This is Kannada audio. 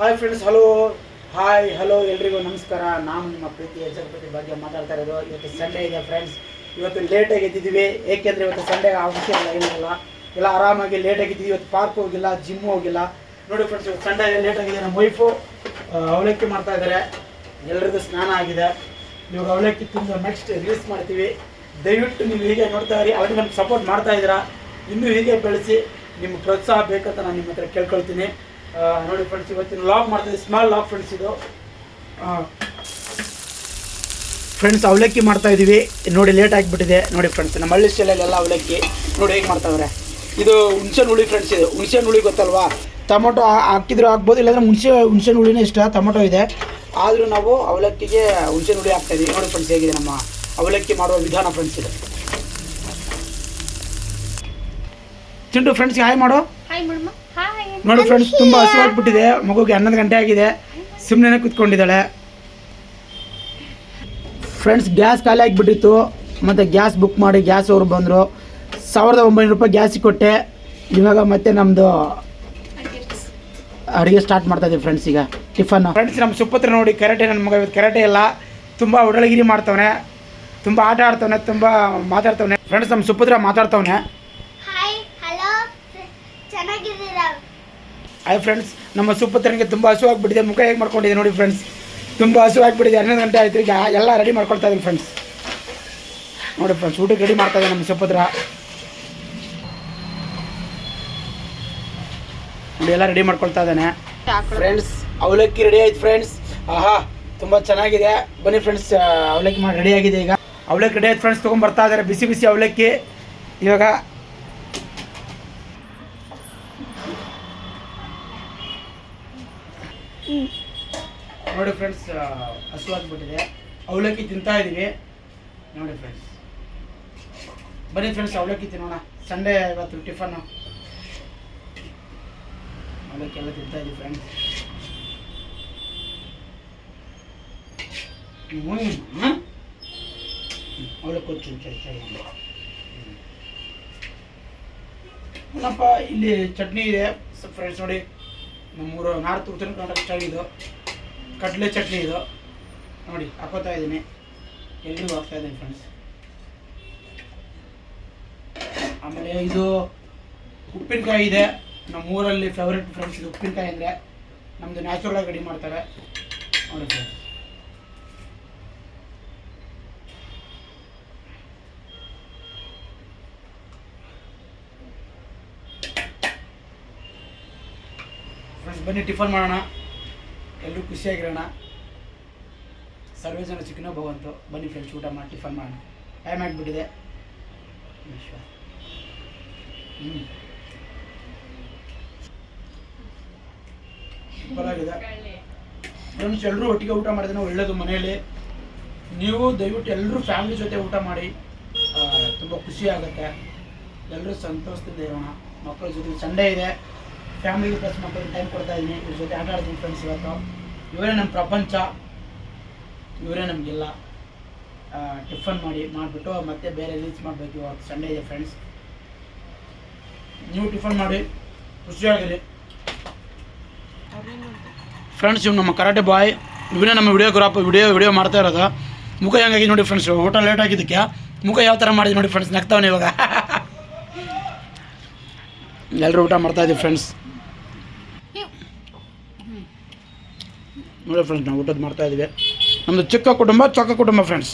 Hi friends hello hi hello ಎಲ್ರಿಗೂ ನಮಸ್ಕಾರ. ನಾನು ನಿಮ್ಮ ಪ್ರೀತಿ ಹೆಸರುಪತಿ ಬಗ್ಗೆ ಮಾತಾಡ್ತಾ ಇರೋದು. ಇವತ್ತು ಸಂಡೇ ಇದೆ ಫ್ರೆಂಡ್ಸ್ ಇವತ್ತು ಲೇಟಾಗಿ ಎದ್ದಿದ್ದೀವಿ. ಏಕೆಂದರೆ ಇವತ್ತು ಸಂಡೇ ಆಫೀಸ್ ಇಲ್ಲ ಏನಿಲ್ಲ ಎಲ್ಲ ಆರಾಮಾಗಿ ಲೇಟಾಗಿ ಇದ್ದೀವಿ ಇವತ್ತು ಪಾರ್ಕ್ ಹೋಗಿಲ್ಲ ಜಿಮ್ ಹೋಗಿಲ್ಲ. ನೋಡಿ ಫ್ರೆಂಡ್ಸ್ ಇವತ್ತು ಸಂಡೇ ಲೇಟಾಗಿದೆ ನಮ್ಮ ವೈಫು ಅವಲಕ್ಕಿ ಮಾಡ್ತಾ ಇದ್ದಾರೆ. ಎಲ್ರಿಗೂ ಸ್ನಾನ ಆಗಿದೆ. ಇವಾಗ ಅವಲಕ್ಕಿ ತುಂಬ ನೆಕ್ಸ್ಟ್ ರಿಲೀಸ್ ಮಾಡ್ತೀವಿ. ದಯವಿಟ್ಟು ನೀವು ಹೀಗೆ ನೋಡ್ತಾ ಇರಿ. ಅವ್ರಿಗೆ ನಮ್ಗೆ ಸಪೋರ್ಟ್ ಮಾಡ್ತಾ ಇದ್ದೀರಾ. ಇನ್ನೂ ಹೀಗೆ ಬೆಳೆಸಿ ನಿಮ್ಮ ಪ್ರೋತ್ಸಾಹ ಬೇಕಂತ ನಾನು ನಿಮ್ಮ ಹತ್ರ ಕೇಳ್ಕೊಳ್ತೀನಿ. ನೋಡಿ ಫ್ರೆಂಡ್ಸ್ ಇವತ್ತಿನ ಲಾಕ್ ಮಾಡ್ತೀನಿ ಸ್ಮಾಲ್ ಲಾಕ್ ಫ್ರೆಂಡ್ಸ್ ಇದು. ಫ್ರೆಂಡ್ಸ್ ಅವಲಕ್ಕಿ ಮಾಡ್ತಾ ಇದೀವಿ. ನೋಡಿ ಲೇಟ್ ಆಗಿಬಿಟ್ಟಿದೆ. ನೋಡಿ ಫ್ರೆಂಡ್ಸ್ ನಮ್ಮ ಹಳ್ಳಿ ಸ್ಟೈಲಲ್ಲೆಲ್ಲ ಅವಲಕ್ಕಿ. ನೋಡಿ, ಹೇಗೆ ಮಾಡ್ತಾವ್ರೆ ಇದು ಹುಣ್ಸೆ ಹುಳಿ ಫ್ರೆಂಡ್ಸ್ ಇದು. ಹುಣ್ಸೆ ಹುಳಿ ಗೊತ್ತಲ್ವಾ? ಟೊಮೊಟೊ ಹಾಕಿದ್ರು ಹಾಕ್ಬೋದು, ಇಲ್ಲಾಂದ್ರೆ ಹುಣ್ಸೆ ಹುಣ್ಸೆ ಹುಳಿನೇ ಇಷ್ಟ. ಟೊಮೊಟೊ ಇದೆ. ಆದರೂ ನಾವು ಅವಲಕ್ಕಿಗೆ ಹುಣ್ಸೆ ಹುಳಿ ಹಾಕ್ತಾ ಇದೀವಿ. ನೋಡಿ ಫ್ರೆಂಡ್ಸ್ ಹೇಗಿದೆ ನಮ್ಮ ಅವಲಕ್ಕಿ ಮಾಡುವ ವಿಧಾನ ಫ್ರೆಂಡ್ಸ್ ಇದು. ಚಿಂಟು ಫ್ರೆಂಡ್ಸ್ಗೆ ಹಾಯ್ ಮಾಡು. Hi madam. ಹಾಯ್ ನೋಡಿ ಫ್ರೆಂಡ್ಸ್ ತುಂಬ ಹಸಿವಾಗ್ಬಿಟ್ಟಿದೆ. ಮಗುಗೆ ಹನ್ನೊಂದು ಗಂಟೆ ಆಗಿದೆ. ಸುಮ್ಮನೆ ಕುತ್ಕೊಂಡಿದ್ದಾಳೆ. ಫ್ರೆಂಡ್ಸ್ ಗ್ಯಾಸ್ ಖಾಲಿ ಆಗಿಬಿಟ್ಟಿತ್ತು. ಮತ್ತು ಗ್ಯಾಸ್ ಬುಕ್ ಮಾಡಿ ಗ್ಯಾಸ್ ಅವರು ಬಂದರು. ಸಾವಿರದ ಒಂಬೈನೂರು ರೂಪಾಯಿ ಗ್ಯಾಸಿಗೆ ಕೊಟ್ಟೆ. ಇವಾಗ ಮತ್ತೆ ನಮ್ಮದು ಅಡುಗೆ ಸ್ಟಾರ್ಟ್ ಮಾಡ್ತಾ ಇದ್ದೀವಿ ಫ್ರೆಂಡ್ಸ್ ಈಗ. ಟಿಫನ್ ಫ್ರೆಂಡ್ಸ್ ನಮ್ಮ ಸುಪತ್ರ ನೋಡಿ ಕೆರಟೆ ನನ್ನ ಮಗ ಇವತ್ತು ಕೆರಟೆ ಇಲ್ಲ ತುಂಬ ಉಡಳಗಿರಿ ಮಾಡ್ತವನೆ. ತುಂಬ ಆಟ ಆಡ್ತವನೆ ತುಂಬ ಮಾತಾಡ್ತವನೆ. ಫ್ರೆಂಡ್ಸ್ ನಮ್ಮ ಸುಪುತ್ರ ಮಾತಾಡ್ತವನೆ ಹಾಯ್ ಹಲೋ ಚೆನ್ನಾಗಿದ್ದೀರಾ ಹಾಯ್ ಫ್ರೆಂಡ್ಸ್ ನಮ್ಮ ಸುಪುತ್ರನಿಗೆ ತುಂಬ ಹಸು ಆಗಿಬಿಟ್ಟಿದೆ ಮುಖ ಹೇಗೆ ಮಾಡ್ಕೊಂಡಿದೆ ನೋಡಿ ಫ್ರೆಂಡ್ಸ್ ತುಂಬ ಹಸು ಆಗಿಬಿಟ್ಟಿದೆ ಹನ್ನೊಂದು ಗಂಟೆ ಆಯಿತು. ಈಗ ಎಲ್ಲ ರೆಡಿ ಮಾಡ್ಕೊಳ್ತಾ ಇದ್ದೀನಿ ಫ್ರೆಂಡ್ಸ್ ನೋಡಿ ಫ್ರೆಂಡ್ಸ್ ಊಟಕ್ಕೆ ರೆಡಿ ಮಾಡ್ತಾ ಇದೆ ನಮ್ಮ ಸುಪುತ್ರ. ನೋಡಿ ಎಲ್ಲ ರೆಡಿ ಮಾಡ್ಕೊಳ್ತಾ ಇದ್ದಾನೆ. ಫ್ರೆಂಡ್ಸ್ ಅವಲಕ್ಕಿ ರೆಡಿ ಆಯ್ತು ಫ್ರೆಂಡ್ಸ್ ಆಹಾ ತುಂಬ ಚೆನ್ನಾಗಿದೆ. ಬನ್ನಿ ಫ್ರೆಂಡ್ಸ್ ಅವಲಕ್ಕಿ ಮಾಡಿ ರೆಡಿ ಆಗಿದೆ ಈಗ. ಅವಲಕ್ಕಿ ರೆಡಿ ಆಯ್ತು ಫ್ರೆಂಡ್ಸ್ ತೊಗೊಂಡ್ಬರ್ತಾ ಇದ್ದಾರೆ. ಬಿಸಿ ಬಿಸಿ ಅವಲಕ್ಕಿ. ಇವಾಗ ನೋಡಿ ಫ್ರೆಂಡ್ಸ್ ಹಸುವಾಗ್ಬಿಟ್ಟಿದೆ ಅವಲಕ್ಕಿ ತಿಂತಾ ಇದ್ದೀವಿ ನೋಡಿ ಫ್ರೆಂಡ್ಸ್ ಬನ್ನಿ ಫ್ರೆಂಡ್ಸ್ ಅವಲಕ್ಕಿ ತಿನ್ನೋಣ. ಸಂಡೇ ಇವತ್ತು ಟಿಫನ್ನು ಅವಲಕ್ಕಿ ಎಲ್ಲ ತಿಂತಾ ಇದ್ದೀವಿ ಫ್ರೆಂಡ್ಸ್ ಅವಲಕ್ಕಿ ಕೊಚ್ಚು ಸರಿ ಸರಿ ಏನಪ್ಪ ಇಲ್ಲಿ ಚಟ್ನಿ ಇದೆ. ಫ್ರೆಂಡ್ಸ್ ನೋಡಿ ನಮ್ಮೂರು ನಾರ್ತ್ ಉತ್ತರ ಕರ್ನಾಟಕ ಸ್ಟೈಲ್ ಇದು. ಕಡಲೆ ಚಟ್ನಿ ಇದು. ನೋಡಿ, ಹಾಕೋತಾ ಇದ್ದೀನಿ. ಎಲ್ರಿಗೂ ಹಾಕ್ತಾ ಇದ್ದೀನಿ ಫ್ರೆಂಡ್ಸ್ ಆಮೇಲೆ ಇದು ಉಪ್ಪಿನಕಾಯಿ ಇದೆ. ನಮ್ಮೂರಲ್ಲಿ ಫೇವ್ರೆಟ್ ಫ್ರೆಂಡ್ಸ್ ಇದು ಉಪ್ಪಿನಕಾಯಿ ಅಂದರೆ ನಮ್ಮದು ನ್ಯಾಚುರಲ್ ಆಗಿ ರೆಡಿ ಮಾಡ್ತಾರೆ. ನೋಡಿ ಫ್ರೆಂಡ್ಸ್ ಬನ್ನಿ, ಟಿಫನ್ ಮಾಡೋಣ. ಎಲ್ಲರೂ ಖುಷಿಯಾಗಿರೋಣ. ಸರ್ವೇ ಜನ ಭಗವಂತು, ಬನ್ನಿ ಫ್ರೆಂಡ್ಸ್ ಊಟ ಮಾಡಿ, ಟಿಫನ್ ಮಾಡೋಣ. ಟೈಮ್ ಆಗಿಬಿಟ್ಟಿದೆ. ಹ್ಞೂ ಸೂಪರಾಗಿದೆ ಫ್ರೆಂಡ್ಸ್ ಎಲ್ಲರೂ ಒಟ್ಟಿಗೆ ಊಟ ಮಾಡಿದ್ರೆ ಒಳ್ಳೇದು ಮನೆಯಲ್ಲಿ. ನೀವು ದಯವಿಟ್ಟು ಎಲ್ಲರೂ ಫ್ಯಾಮಿಲಿ ಜೊತೆ ಊಟ ಮಾಡಿ. ತುಂಬ ಖುಷಿ ಆಗುತ್ತೆ. ಎಲ್ಲರೂ ಸಂತೋಷದಿಂದ ಇರೋಣ. ಮಕ್ಕಳ ಜೊತೆ ಸಂಡೇ ಇದೆ. ಫ್ಯಾಮಿಲಿ ಪ್ಲಸ್ ಮಕ್ಕಳಿಗೆ ಟೈಮ್ ಕೊಡ್ತಾ ಇದ್ದೀನಿ. ಇವ್ರ ಜೊತೆ ಆಟ ಆಡ್ತೀನಿ ಫ್ರೆಂಡ್ಸ್ ಇವತ್ತು. ಇವರೇ ನಮ್ಮ ಪ್ರಪಂಚ, ಇವರೇ ನಮಗೆಲ್ಲ ಟಿಫನ್ ಮಾಡಿ, ಮಾಡಿಬಿಟ್ಟು ಮತ್ತೆ ಬೇರೆ ರೀಲ್ಸ್ ಮಾಡಬೇಕು ಇವತ್ತು. ಸಂಡೇ ಇದೆ ಫ್ರೆಂಡ್ಸ್ ನೀವು ಟಿಫನ್ ಮಾಡಿ ಖುಷಿಯಾಗಿರಿ ಫ್ರೆಂಡ್ಸ್ ಇವ್ ನಮ್ಮ ಕರಾಟೆ ಬಾಯ್ ಇವನೇ ನಮ್ಮ ವಿಡಿಯೋಗ್ರಾಫ್ ವಿಡಿಯೋ ವಿಡಿಯೋ ಮಾಡ್ತಾ ಇರೋದು. ಮುಖ ಹೆಂಗಾಗಿ ನೋಡಿ ಫ್ರೆಂಡ್ಸ್ ಊಟ ಲೇಟ್ ಆಗಿದ್ದಕ್ಕೆ. ಮುಖ ಯಾವ ಥರ ಮಾಡಿದ್ವಿ ನೋಡಿ ಫ್ರೆಂಡ್ಸ್ ನಗ್ತಾವನೆ ಇವಾಗ. ಎಲ್ಲರೂ ಊಟ ಮಾಡ್ತಾ ಇದ್ದೀವಿ ಫ್ರೆಂಡ್ಸ್ ನೋಡಿ ಫ್ರೆಂಡ್ಸ್ ನಾವು ಊಟದ ಮಾಡ್ತಾ ಇದ್ದೀವಿ. ನಮ್ಮದು ಚಿಕ್ಕ ಕುಟುಂಬ ಚೊಕ್ಕ ಕುಟುಂಬ ಫ್ರೆಂಡ್ಸ್